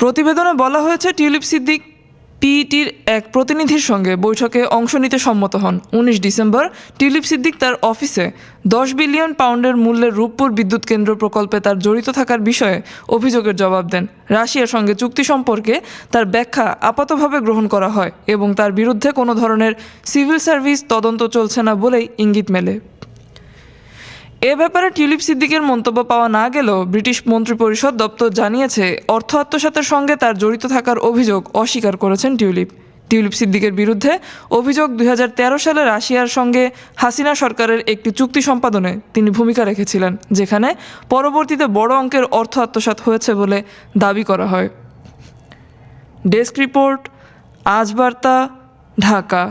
প্রতিবেদনে বলা হয়েছে, টিউলিপ সিদ্দিক পিইটির এক প্রতিনিধির সঙ্গে বৈঠকে অংশ নিতে সম্মত হন। উনিশ ডিসেম্বর, টিউলিপ সিদ্দিক তার অফিসে দশ বিলিয়ন পাউন্ডের মূল্যের রূপপুর বিদ্যুৎ কেন্দ্র প্রকল্পে তার জড়িত থাকার বিষয়ে অভিযোগের জবাব দেন। রাশিয়ার সঙ্গে চুক্তি সম্পর্কে তার ব্যাখ্যা আপাতভাবে গ্রহণ করা হয় এবং তার বিরুদ্ধে কোনো ধরনের সিভিল সার্ভিস তদন্ত চলছে না বলেই ইঙ্গিত মেলে। এ ব্যাপারে টিউলিপ সিদ্দিকের মন্তব্য পাওয়া না গেলেও ব্রিটিশ মন্ত্রিপরিষদ দপ্তর জানিয়েছে, অর্থ আত্মসাতের সঙ্গে তার জড়িত থাকার অভিযোগ অস্বীকার করেছেন টিউলিপ। টিউলিপ সিদ্দিকের বিরুদ্ধে অভিযোগ দুই হাজার তেরো সালে রাশিয়ার সঙ্গে হাসিনা সরকারের একটি চুক্তি সম্পাদনে তিনি ভূমিকা রেখেছিলেন, যেখানে পরবর্তীতে বড় অঙ্কের অর্থ আত্মসাৎ হয়েছে বলে দাবি করা হয়। ডেস্ক রিপোর্ট, আজ বার্তা, ঢাকা।